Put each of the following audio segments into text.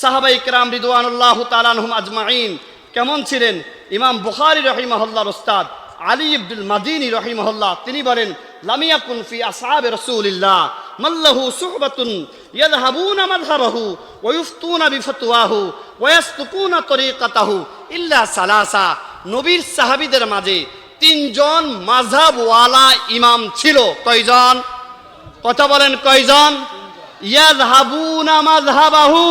সাহাবাই কেরাম রিদওয়ানুল্লাহ তালানহুম আজমাইন কেমন ছিলেন? ইমাম বুখারি রহিমহল্লার ওস্তাদ আলী ইবদুল মাদিনী রহিমহল্লা তিনি বলেন লামিয়াকুন ফি আসহাবে রাসূলিল্লাহ, মাল্লাহু সুহবাতুন ইয়াযহাবুনা মাযহাবাহু ওয়া ইফতুনা বিফতওয়াহু ওয়া ইয়াসতুকুনা তরিকাতাহু ইল্লা সালাসা। নবীর সাহাবীদের মাঝে তিনজন মাযহাবওয়ালা ইমাম ছিল। কয়জন? কথা বলেন কয়জন? ইয়াযহাবুনা মাযহাবাহু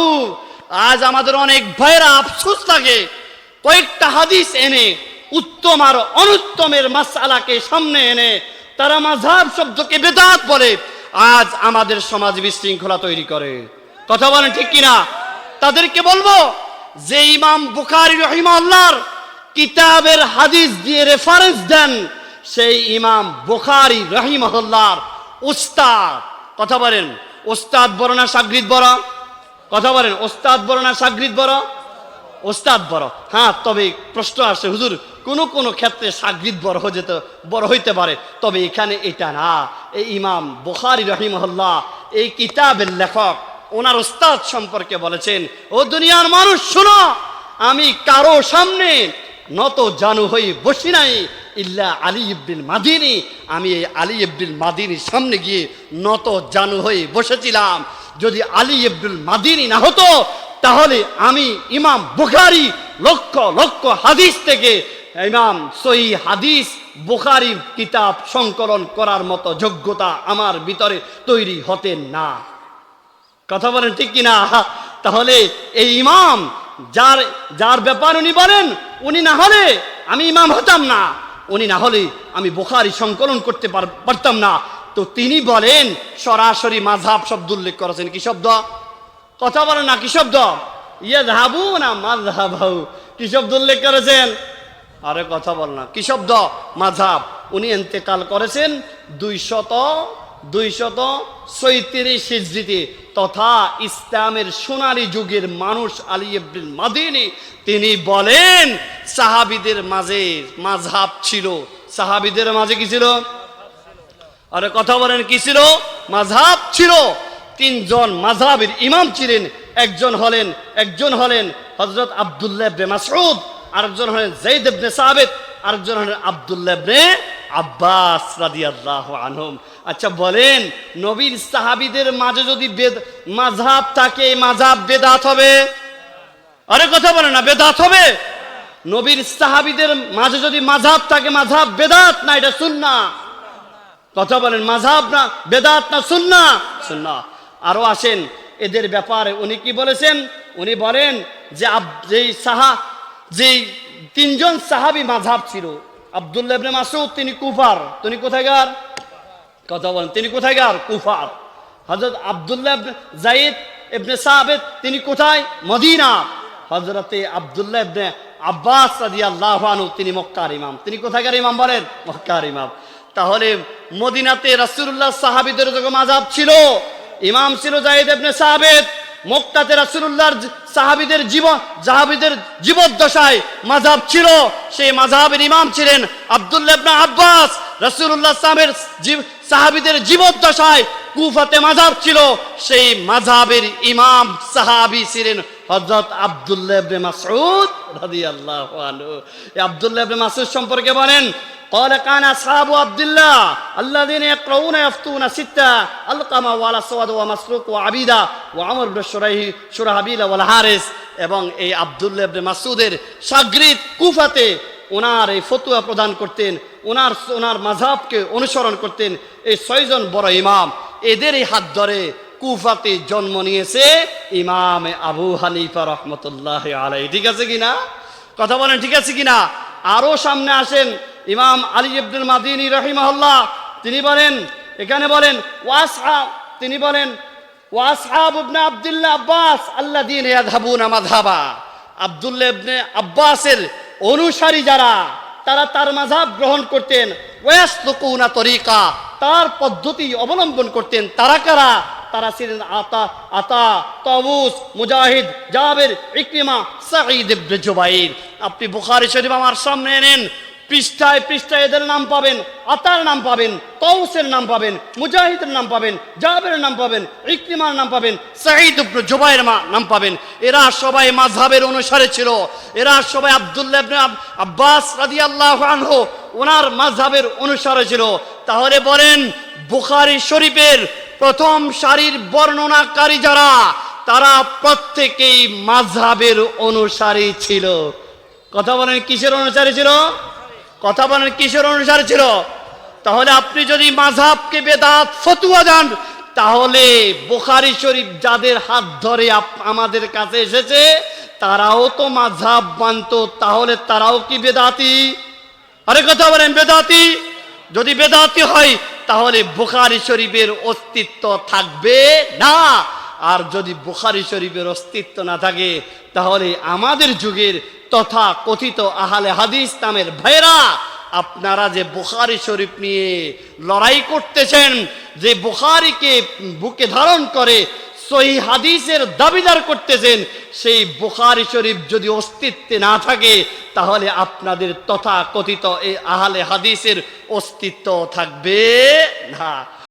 আজ আমাদের অনেক ভাইরা আফসোস লাগে। কয়েকটা হাদিস এনে, উত্তম আর অনুত্তমের মাসালাকে সামনে এনে, তারা মাঝহাব শব্দকে বেদাত বলে, আজ আমাদের সমাজ বিশৃঙ্খলা তৈরি করে। কথা বলেন ঠিক কিনা? তাদেরকে বলব, যে ইমাম বুখারি রহিমাল্লাহর কিতাবের হাদিস দিয়ে রেফারেন্স দেন, সেই ইমাম বুখারি রহিমহল্লার উস্তাদ। কথা বলেন ওস্তাদ বড় না সাগরিদ বড়? কথা বলেন, ওস্তাদ বড় না সাগরিদ বড়? ওস্তাদ বড়। হ্যাঁ তবে প্রশ্ন আসে হুজুর, কোন কোন ক্ষেত্রে সাগরিদ বড় হয়ে যেতে, বড় হইতে পারে, তবে এখানে এটা না। এই ইমাম বুখারি রহিমহল্লা এই কিতাবের লেখক, ওনার ওস্তাদ সম্পর্কে বলেছেন, ও দুনিয়ার মানুষ, শোনো, আমি কারও সামনে নত জানু হয়ে বসি নাই, ইল্লা আলী ইবদিন মাদিনী। আমি এই আলী ইবদুল মাদিনীর সামনে গিয়ে নত জানু হয়ে বসেছিলাম। যদি আলী ইবদুল মাদিনী না হতো, তাহলে আমি ইমাম বুখারি লক্ষ লক্ষ হাদিস থেকে ইমাম সহি হাদিস বুখারির কিতাব সংকলন করার মতো যোগ্যতা আমার ভিতরে তৈরি হতেন না। কথা বলেন ঠিক কিনা? তাহলে এই ইমাম যার যার ব্যাপার উনি বলেন, উনি না হলে আমি ইমাম হতাম না। উনি না হলে আমি বোখারি সংকলন করতে পার- পারতাম না। তো তিনি বলেন, সরাসরি মাঝহাব শব্দ উল্লেখ করেছেন। কি শব্দ? কথা বলেন না, কি শব্দ? ইয়ে ধাবু না মাঝহাবু কি শব্দ উল্লেখ করেছেন? আরে কথা বল না, কি শব্দ? মাঝহাব উনি এন্তেকাল করেছেন দুইশত দুইশত সৈত্রিশ হিজড়িতে তথা ইসলামের সোনালী যুগের মানুষ আলী ইবনুল মাদিনী, তিনি বলেন, সাহাবিদের মাঝে মাঝহাব ছিল। সাহাবিদের মাঝে কি ছিল? আরে কথা বলেন, কি ছিল? মাঝহাব ছিল। তিনজন মাঝহাবের ইমাম ছিলেন, একজন হলেন একজন হলেন হজরত আবদুল্লাহ ইবনে মাসউদ, আরেকজন হলেন জাইদ ইবনে সাবিত, আরেকজন হলেন আবদুল্লাহ ইবনে আব্বাস রাদিয়াল্লাহু আচ্ছা বলেন, নবীর সাহাবীদের মাঝে যদি বেদ, মাঝহাব থাকে মাঝহাব বেদাত হবে? আরে কথা বলেন না, বেদাত হবে? নবীর সাহাবীদের মাঝে যদি মাঝহাব থাকে, মাঝহাব বেদাত না, এটা সুন্না কথা বলেন মাঝহাব না, বেদাত না সুন্না সুন্না আরও আসেন, এদের ব্যাপারে উনি কি বলেছেন? উনি বলেন যে যেই সাহা, যেই তিনজন সাহাবি মাঝহাব ছিল, আব্দুল্লাহ মাসুদ তিনি কুফার। তিনি কোথায়কার কথা বলেন, তিনি কোথায়কার কুফার। হজরত আবদুল্লাহ জাইদ ইবনে সাবেদ তিনি কোথায়? মদিনা। হজরতে আবদুল্লাহ আব্বাস রাদিয়াল্লাহু আনহু, তিনি মক্কার ইমাম। তিনি কোথায়কার ইমাম বলেন? মক্কার ইমাম। তাহলে মদিনাতে রাসূলুল্লাহ সাহাবিদের যখন মাযহাব ছিল, ইমাম ছিল জাইদ ইবনে সাবেদ মক্কাতে রাসূলুল্লাহর জ- জীবন সাহাবীদের জীবদ্দশায় মাযহাব ছিল, সেই মাযহাবের ইমাম ছিলেন আব্দুল্লাহ ইবনে আব্বাস। রাসূলুল্লাহ সাহাবের সাহাবীদের জীবদ্দশায় কুফাতে মাযহাব ছিল, সেই মাযহাবের ইমাম সাহাবী ছিলেন হযরত আব্দুল্লাহ ইবনে মাসউদ রাদিয়াল্লাহু আনহু এই আব্দুল্লাহ ইবনে মাসউদ সম্পর্কে বলেন قال كان أصحاب عبد الله الذين يقرؤون يفتون ستة القمة وعلى السواد ومسروق وعبيدة وعمر بن شريح شرحبيل والحارس এবং এই আব্দুল্লাহ ইবনে মাসুদের সাগরিদ কুফাতে ওনার এই ফতুয়া প্রদান করতেন ওনার ওনার মাঝহাবকে অনুসরণ করতেন এই ছয়জন বড় ইমাম এদের এই হাত ধরে কুফাতে জন্ম নিয়েছে ইমাম আবু হানিফা রহমতুল্লাহ আলাই ঠিক আছে কিনা? কথা বলেন, ঠিক আছে কিনা? আরও সামনে আসেন ইমাম আলী ইবদুল মাদিনী রহিমাহুল্লাহ। তিনি বলেন, এখানে বলেন ওয়াসহা তিনি বলেন ওয়াসহাব ইবনে আব্দুল্লাহ আব্বাস, আল্লাযীনা ইয়াযহাবুনা মাযহাবা। আব্দুল্লাহ ইবনে আব্বাসের অনুসারী যারা, তারা তার মাযহাব গ্রহণ করতেন। ওয়াসলুকুনা তরিকা, তার পদ্ধতি অবলম্বন করতেন। তারা কারা? তারা ছিলেন আতা আতা তাবুস মুজাহিদ, জাবের, ইকরিমা, সাঈদ ইবনে জুবাইর। আপনি বুখারী শরীফ আমার সামনে এনেন, পৃষ্ঠায় পৃষ্ঠায় এদের নাম পাবেন, আতার নাম পাবেন তৌসের নাম পাবেন, মুজাহিদের নাম পাবেন জাবের নাম পাবেন, ইকরিমার নাম পাবেন, সাঈদ ইবনে জুবাইর মা নাম পাবেন। এরা সবাই মাযহাবের অনুসারে ছিল। এরা সবাই আব্দুল্লাহ আব্বাস রাদিয়াল্লাহু আনহু ওনার মাযহাবের অনুসারে ছিল। তাহলে বলেন, বুখারি শরীফের প্রথম সারির বর্ণনাকারী যারা, তারা প্রত্যেকেই মাযহাবের অনুসারী ছিল। কথা বলেন, কিসের অনুসারী ছিল? কথা বলেন, কিসের অনুসারী ছিল? তাহলে আপনি যদি মাঝহাবকে বেদাত, ফতুয়া যান তাহলে বোখারি শরীফ যাদের হাত ধরে আমাদের কাছে এসেছে, তারাও তো মাঝহাব মানত, তাহলে তারাও কি বেদাতি? আরে কথা বলেন, বেদাতি? যদি বেদাতি হয় তাহলে বুখারি শরীফের অস্তিত্ব থাকবে না। আর যদি বুখারি শরীফের অস্তিত্ব না থাকে, তাহলে আমাদের যুগের তথা কথিত আহালে হাদিস নামের ভাইরা আপনারা যে বুখারি শরীফ নিয়ে লড়াই করতেছেন, যে বুখারিকে বুকে ধারণ করে সহি হাদিসের দাবিদার করতেছেন, সেই বুখারি শরীফ যদি অস্তিত্বে না থাকে, তাহলে আপনাদের তথা কথিত এই আহালে হাদিসের অস্তিত্ব থাকবে না।